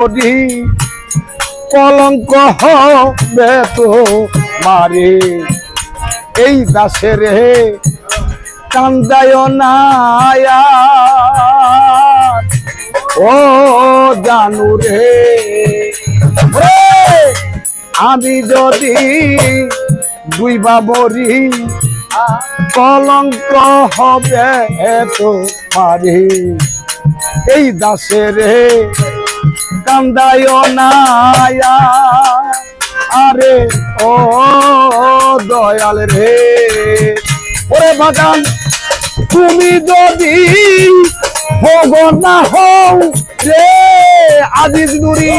যদি কলঙ্ক হবে তো মারে। এই দাসের হে কান্দায় না ও জানু রে আমি যদি দুই বাবরি কলঙ্ক হবে তো মারে। এই দাসের কান্দায় নায়া। আরে ও দয়াল রে। ওরে বাগান তুমি যদি হোগ না হও রে আজিজ নুরি।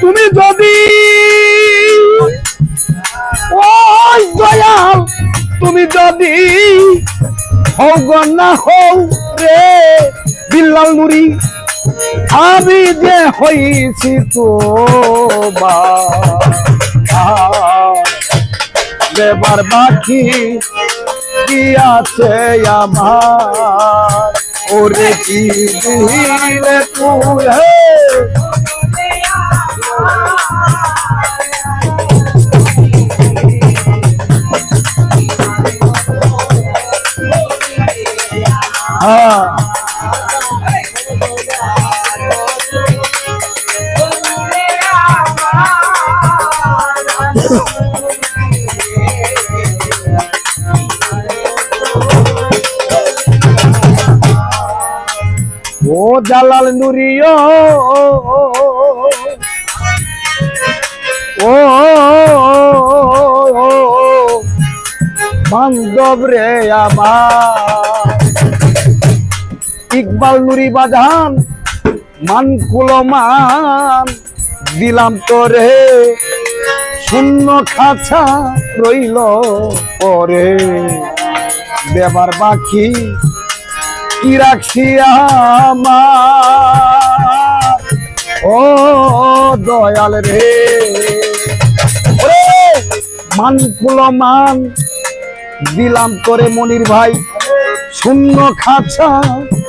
তুমি যদি যদি হও গো না হও রে বিল্লাল নুরি, আমি যে হইছি তো বা দেবার বাকি কি আছে আমার। ওরে কি দিলে তুই ও জালাল নুরিও ও বান্ধব রে আমার। ইকবাল নুরি বাজান মান কুলমান দিলাম তোরে। শূন্য খাঁচা রইল পরে। দেবার বাকি কি রাখছি ও দয়াল রে। ওরে, মান দিলাম করে মনির ভাই। শূন্য খাঁচা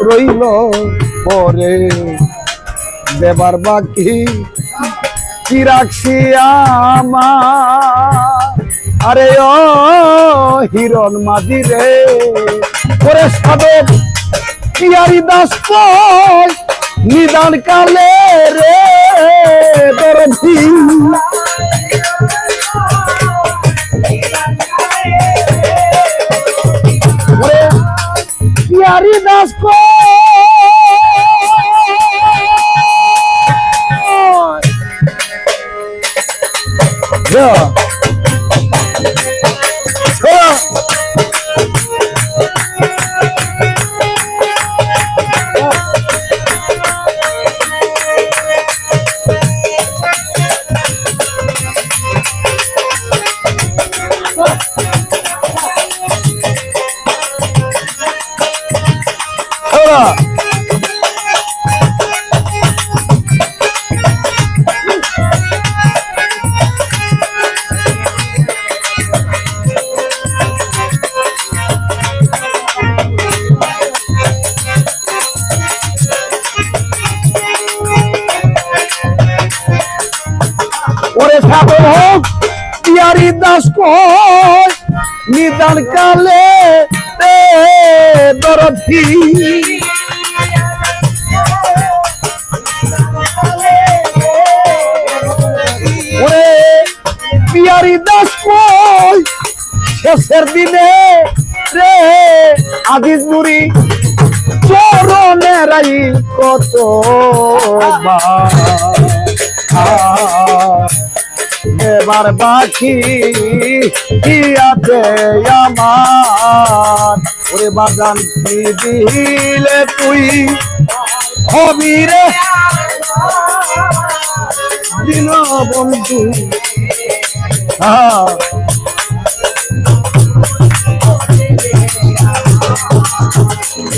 রইল পরে। দেবার বাকি কি রাখছি আরে ও হিরণ মাঝি রে, ওরে সাধক, পিয়ারি দাস নিদান কালে রে দরদি পিয়ারি দাস কই? Yeah. হোক, পিয়ারি দাস কই, নিদান কালে রে ওরে পিয়ারি দাস কই, শেষের দিনে রে আজিজ নুরি চরণের আই কত এবার বাকি কি আছে আমার। ওরে বাগান কি দিলে তুই? হবি রে দিন বন্ধু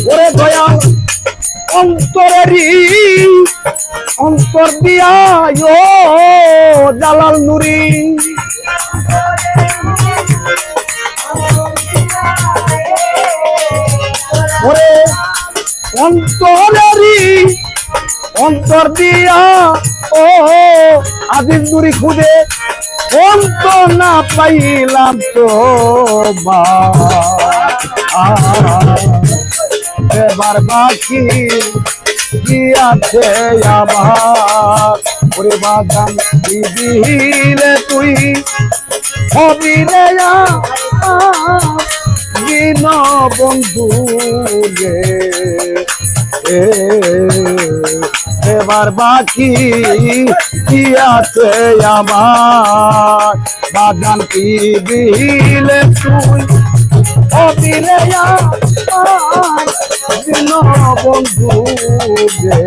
ওরে দয়া, অন্তরেরই অন্তর দিয়া দালাল নুরি। ওরে অন্তরেরই অন্তর দিয়া, ও আদিল নুরি খুঁজে অন্ত না পাইলাম তো বা এবার বাকি কি আছে আমার? ওরে বাগান দিলে তুই? রে দিন বন্ধু রে। এবার বাকি কি আছে আমার? বাগান কি দিলে তুই? অবিরে বন্ধু রে।